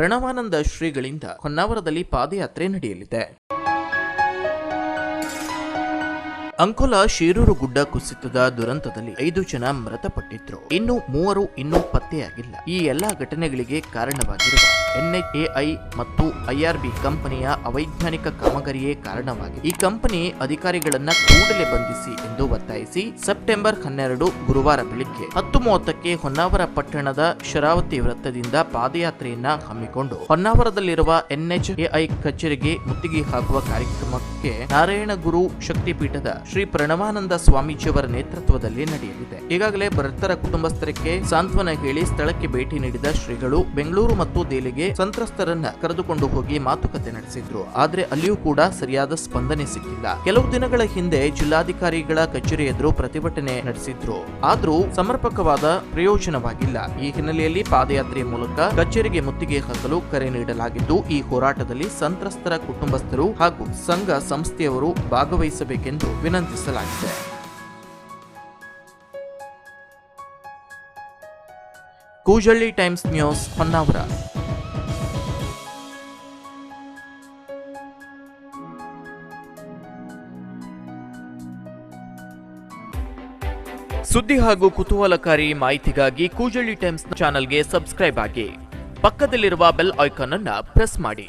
ಪ್ರಣವಾನಂದ ಶ್ರೀಗಳಿಂದ ಹೊನ್ನಾವರದಲ್ಲಿ ಪಾದಯಾತ್ರೆ ನಡೆಯಲಿದೆ. ಅಂಕೋಲ ಶೇರೂರು ಗುಡ್ಡ ಕುಸಿತದ ದುರಂತದಲ್ಲಿ ಐದು ಜನ ಮೃತಪಟ್ಟಿದ್ರು. ಇನ್ನು ಮೂವರು ಇನ್ನೂ ಪತ್ತೆಯಾಗಿಲ್ಲ. ಈ ಎಲ್ಲಾ ಘಟನೆಗಳಿಗೆ ಕಾರಣವಾಗಿರುವ ಎನ್ಎಚ್ಎಐ ಮತ್ತು ಐಆರ್ಬಿ ಕಂಪನಿಯ ಅವೈಜ್ಞಾನಿಕ ಕಾಮಗಾರಿಯೇ ಕಾರಣವಾಗಿದೆ. ಈ ಕಂಪನಿ ಅಧಿಕಾರಿಗಳನ್ನ ಕೂಡಲೇ ಬಂಧಿಸಿ ಎಂದು ಒತ್ತಾಯಿಸಿ, ಸೆಪ್ಟೆಂಬರ್ ಹನ್ನೆರಡು ಗುರುವಾರ ಬೆಳಿಗ್ಗೆ ಹತ್ತು ಮೂವತ್ತಕ್ಕೆ ಹೊನ್ನಾವರ ಪಟ್ಟಣದ ಶರಾವತಿ ವೃತ್ತದಿಂದ ಪಾದಯಾತ್ರೆಯನ್ನ ಹಮ್ಮಿಕೊಂಡು, ಹೊನ್ನಾವರದಲ್ಲಿರುವ ಎನ್ಎಚ್ಎಐ ಕಚೇರಿಗೆ ಮುತ್ತಿಗೆ ಹಾಕುವ ಕಾರ್ಯಕ್ರಮಕ್ಕೆ ನಾರಾಯಣ ಗುರು ಶಕ್ತಿಪೀಠದ ಶ್ರೀ ಪ್ರಣವಾನಂದ ಸ್ವಾಮೀಜಿಯವರ ನೇತೃತ್ವದಲ್ಲಿ ನಡೆಯಲಿದೆ. ಈಗಾಗಲೇ ಮೃತರ ಕುಟುಂಬಸ್ಥರಿಗೆ ಸಾಂತ್ವನ ಹೇಳಿ ಸ್ಥಳಕ್ಕೆ ಭೇಟಿ ನೀಡಿದ ಶ್ರೀಗಳು ಬೆಂಗಳೂರು ಮತ್ತು ದೆಹಲಿಗೆ ಸಂತ್ರಸ್ತರನ್ನ ಕರೆದುಕೊಂಡು ಹೋಗಿ ಮಾತುಕತೆ ನಡೆಸಿದ್ರು. ಆದ್ರೆ ಅಲ್ಲಿಯೂ ಕೂಡ ಸರಿಯಾದ ಸ್ಪಂದನೆ ಸಿಕ್ಕಿಲ್ಲ. ಕೆಲವು ದಿನಗಳ ಹಿಂದೆ ಜಿಲ್ಲಾಧಿಕಾರಿಗಳ ಕಚೇರಿ ಎದುರು ಪ್ರತಿಭಟನೆ ನಡೆಸಿದ್ರು. ಆದ್ರೂ ಸಮರ್ಪಕವಾದ ಪ್ರಯೋಜನವಾಗಿಲ್ಲ. ಈ ಹಿನ್ನೆಲೆಯಲ್ಲಿ ಪಾದಯಾತ್ರೆಯ ಮೂಲಕ ಕಚೇರಿಗೆ ಮುತ್ತಿಗೆ ಹಾಕಲು ಕರೆ ನೀಡಲಾಗಿದ್ದು, ಈ ಹೋರಾಟದಲ್ಲಿ ಸಂತ್ರಸ್ತರ ಕುಟುಂಬಸ್ಥರು ಹಾಗೂ ಸಂಘ ಸಂಸ್ಥೆಯವರು ಭಾಗವಹಿಸಬೇಕೆಂದು ವಿನಂತಿಸಲಾಗಿದೆ. Koojalli Times News, Honnavar. ಸುದ್ದಿ ಹಾಗೂ ಕುತೂಹಲಕಾರಿ ಮಾಹಿತಿಗಾಗಿ ಕೂಜಳ್ಳಿ ಟೈಮ್ಸ್ ಚಾನೆಲ್ಗೆ ಸಬ್ಸ್ಕ್ರೈಬ್ ಆಗಿ. ಪಕ್ಕದಲ್ಲಿರುವ ಬೆಲ್ ಐಕಾನ್ ಅನ್ನು ಪ್ರೆಸ್ ಮಾಡಿ.